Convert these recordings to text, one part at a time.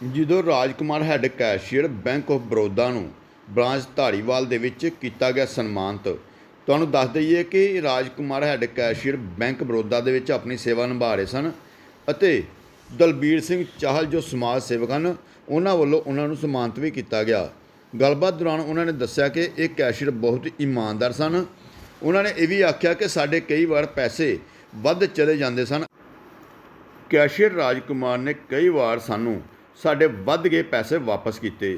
ਜਦੋਂ Rajkumar head cashier bank of Baroda ਨੂੰ branch Dhariwal ਦੇ ਵਿੱਚ ਕੀਤਾ ਗਿਆ ਸਨਮਾਨਿਤ, ਤੁਹਾਨੂੰ ਦੱਸ ਦਈਏ ਕਿ Rajkumar head cashier bank Baroda ਦੇ ਵਿੱਚ ਆਪਣੀ ਸੇਵਾ ਨਿਭਾ ਰਹੇ ਸਨ ਅਤੇ ਦਲਬੀਰ ਸਿੰਘ ਚਾਹਲ ਜੋ ਸਮਾਜ ਸੇਵਕ ਹਨ, ਉਹਨਾਂ ਵੱਲੋਂ ਉਹਨਾਂ ਨੂੰ ਸਨਮਾਨਿਤ ਵੀ ਕੀਤਾ ਗਿਆ। ਗੱਲਬਾਤ ਦੌਰਾਨ ਉਹਨਾਂ ਨੇ ਦੱਸਿਆ ਕਿ ਇਹ ਕੈਸ਼ੀਅਰ ਬਹੁਤ ਇਮਾਨਦਾਰ ਸਨ। ਉਹਨਾਂ ਨੇ ਇਹ ਵੀ ਆਖਿਆ ਕਿ ਸਾਡੇ ਕਈ ਵਾਰ ਪੈਸੇ ਵੱਧ ਚਲੇ ਜਾਂਦੇ ਸਨ। ਕੈਸ਼ੀਅਰ ਰਾਜਕੁਮਾਰ ਨੇ ਕਈ ਵਾਰ ਸਾਨੂੰ ਸਾਡੇ ਵੱਧ ਗਏ ਪੈਸੇ ਵਾਪਸ ਕੀਤੇ।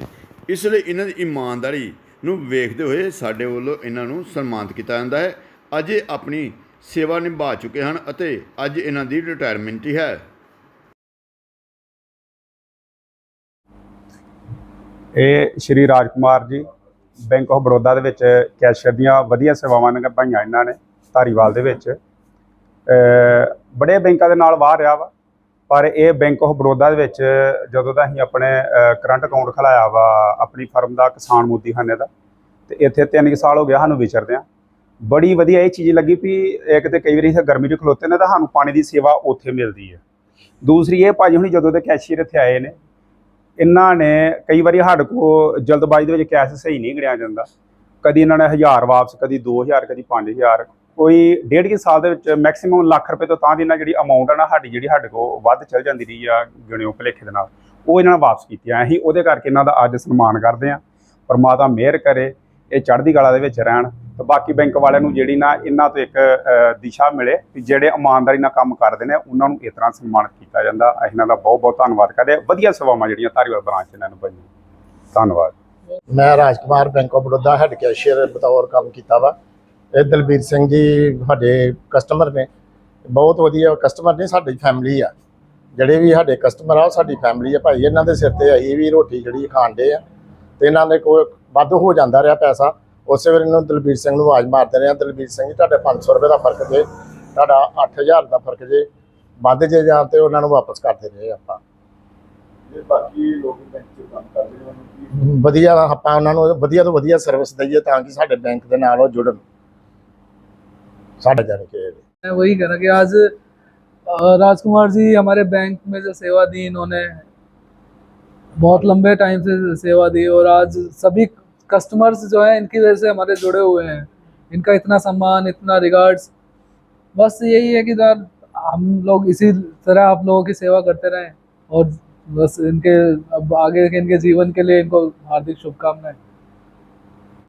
ਇਸ ਲਈ ਇਹਨਾਂ ਦੀ ਇਮਾਨਦਾਰੀ ਨੂੰ ਵੇਖਦੇ ਹੋਏ ਸਾਡੇ ਵੱਲੋਂ ਇਹਨਾਂ ਨੂੰ ਸਨਮਾਨਿਤ ਕੀਤਾ ਜਾਂਦਾ ਹੈ। ਅੱਜ ਇਹ ਆਪਣੀ ਸੇਵਾ ਨਿਭਾ ਚੁੱਕੇ ਹਨ ਅਤੇ ਅੱਜ ਇਹਨਾਂ ਦੀ ਰਿਟਾਇਰਮੈਂਟ ਹੀ ਹੈ। ਇਹ ਸ਼੍ਰੀ ਰਾਜਕੁਮਾਰ ਜੀ ਬੈਂਕ ਆਫ ਬੜੌਦਾ ਦੇ ਵਿੱਚ ਕੈਸ਼ੀਅਰ ਦੀਆਂ ਵਧੀਆ ਸੇਵਾਵਾਂ ਨਿਭਾਈਆਂ ਇਹਨਾਂ ਨੇ ਧਾਰੀਵਾਲ ਦੇ ਵਿੱਚ। ਬੜੇ ਬੈਂਕਾਂ ਦੇ ਨਾਲ ਵਾਹ ਰਿਹਾ ਵਾ। ਪਰ ਇਹ ਬੈਂਕ ਆਫ ਬੜੌਦਾ ਦੇ ਵਿੱਚ ਜਦੋਂ ਦਾ ਅਸੀਂ ਆਪਣੇ ਕਰੰਟ ਅਕਾਊਂਟ ਖਲਾਇਆ ਵਾ, ਆਪਣੀ ਫਰਮ ਦਾ ਕਿਸਾਨ ਮੋਦੀ ਖਾਨੇ ਦਾ, ਤੇ ਇੱਥੇ 3 ਸਾਲ ਹੋ ਗਿਆ ਸਾਨੂੰ ਵਿਚਰਦਿਆਂ। ਬੜੀ ਵਧੀਆ ਇਹ ਚੀਜ਼ ਲੱਗੀ ਵੀ ਇੱਕ ਤੇ ਕਈ ਵਾਰੀ ਇੱਥੇ ਗਰਮੀ 'ਚ ਖਲੋਤੇ ਨੇ ਤਾਂ ਸਾਨੂੰ ਪਾਣੀ ਦੀ ਸੇਵਾ ਉੱਥੇ ਮਿਲਦੀ ਹੈ। ਦੂਸਰੀ ਇਹ ਭਾਜੀ ਹੁਣੀ ਜਦੋਂ ਦੇ ਕੈਸ਼ੀਅਰ ਇੱਥੇ ਆਏ ਨੇ, ਇਹਨਾਂ ਨੇ ਕਈ ਵਾਰੀ ਸਾਡੇ ਕੋ ਜਲਦਬਾਜ਼ੀ ਦੇ ਵਿੱਚ ਕੈਸ਼ ਸਹੀ ਨਹੀਂ ਗਿਣਿਆ ਜਾਂਦਾ। ਕਦੀ ਇਹਨਾਂ ਨੇ 1000 ਵਾਪਸ, ਕਦੀ 2000 ਕਦੀ 5000 ਕੋਈ ਡੇਢ ਕੁ ਸਾਲ ਦੇ ਵਿੱਚ ਮੈਕਸਿਮਮ ਲੱਖ ਰੁਪਏ ਤੋਂ ਤਾਂ ਦੀ ਇਹਨਾਂ ਜਿਹੜੀ ਅਮਾਉਂਟ ਆ ਨਾ, ਸਾਡੀ ਜਿਹੜੀ ਸਾਡੇ ਕੋ ਵੱਧ ਚੱਲ ਜਾਂਦੀ ਰਹੀ ਆ ਗਿਣਿਓ ਭਲੇਖੇ ਦੇ ਨਾਲ, ਉਹ ਇਹਨਾਂ ਨੇ ਵਾਪਸ ਕੀਤੀਆਂ ਅਸੀਂ ਉਹਦੇ ਕਰਕੇ ਇਹਨਾਂ ਦਾ ਅੱਜ ਸਨਮਾਨ ਕਰਦੇ ਆ। ਪਰਮਾਤਮਾ ਮਿਹਰ ਕਰੇ, ਇਹ ਚੜ੍ਹਦੀ ਕਲਾ ਦੇ ਵਿੱਚ ਰਹਿਣ ਤੇ ਬਾਕੀ ਬੈਂਕ ਵਾਲਿਆਂ ਨੂੰ ਜਿਹੜੀ ਨਾ ਇਹਨਾਂ ਤੋਂ ਇੱਕ ਦਿਸ਼ਾ ਮਿਲੇ ਕਿ ਜਿਹੜੇ ਇਮਾਨਦਾਰੀ ਨਾਲ ਕੰਮ ਕਰਦੇ ਨੇ, ਉਹਨਾਂ ਨੂੰ ਇਸ ਤਰ੍ਹਾਂ ਸਨਮਾਨਿਤ ਕੀਤਾ ਜਾਂਦਾ। ਅਸੀਂ ਇਹਨਾਂ ਦਾ ਬਹੁਤ ਬਹੁਤ ਧੰਨਵਾਦ ਕਰਦੇ ਵਧੀਆ ਸੇਵਾਵਾਂ ਜਿਹੜੀਆਂ ਧਾਰੀਵਾਲ ਬ੍ਰਾਂਚ ਇਹਨਾਂ ਨੂੰ ਭਾਈ ਧੰਨਵਾਦ। ਮੈਂ Raj Kumar bank of Baroda head cashier ਬਤੌਰ ਕੰਮ ਕੀਤਾ ਵਾ। ਇਹ ਦਲਬੀਰ ਸਿੰਘ ਜੀ ਸਾਡੇ ਕਸਟਮਰ ਨੇ। ਬਹੁਤ ਵਧੀਆ ਕਸਟਮਰ ਨੇ ਸਾਡੀ ਫੈਮਿਲੀ ਆ। ਜਿਹੜੇ ਵੀ ਸਾਡੇ ਕਸਟਮਰ ਆ ਉਹ ਸਾਡੀ ਫੈਮਿਲੀ ਆ। ਭਾਈ ਇਹਨਾਂ ਦੇ ਸਿਰ ਤੇ ਅਸੀਂ ਵੀ ਰੋਟੀ ਜਿਹੜੀ ਖਾਂਦੇ ਆ। ਤੇ ਇਹਨਾਂ ਦੇ ਕੋਈ ਵੱਧ ਹੋ ਜਾਂਦਾ ਰਿਹਾ ਪੈਸਾ। ਉਸੇ ਵੇਲੇ ਨੂੰ ਦਲਬੀਰ ਸਿੰਘ ਨੂੰ ਆਵਾਜ਼ ਮਾਰਦੇ ਰਹੇ ਆ, ਦਲਬੀਰ ਸਿੰਘ ਜੀ ਤੁਹਾਡੇ 500 ਰੁਪਏ ਦਾ ਫ਼ਰਕ ਜੇ ਤੁਹਾਡਾ 8000 ਦਾ ਫ਼ਰਕ ਜੇ ਵੱਧ ਜੇ ਜਾਂ ਤੇ ਉਹਨਾਂ ਨੂੰ ਵਾਪਸ ਕਰਦੇ ਰਹੇ ਆਪਾਂ। ਬਾਕੀ ਲੋਕ ਬੈਂਕ 'ਚ ਕੰਮ ਕਰਦੇ ਨੇ ਉਹਨਾਂ ਨੂੰ ਵਧੀਆ ਆਪਾਂ ਉਹਨਾਂ ਨੂੰ ਵਧੀਆ ਤੋਂ ਵਧੀਆ ਸਰਵਿਸ ਦਈਏ ਤਾਂ ਕਿ ਸਾਡੇ ਬੈਂਕ ਦੇ ਨਾਲ ਉਹ ਜੁੜਨ ਸਾਡਾ ਜਾਣ ਕੇ मैं वही कहना कि आज अ, राजकुमार जी हमारे बैंक में जो सेवा दी इन्होंने बहुत लंबे टाइम से सेवा दी और आज सभी कस्टमर्स जो हैं इनकी वजह से हमारे जुड़े हुए हैं इनका इतना सम्मान इतना रिगार्ड्स बस यही है कि यार हम लोग इसी तरह आप लोगों की सेवा करते रहें और बस इनके अब आगे के इनके जीवन के लिए इनको हार्दिक शुभकामनाएं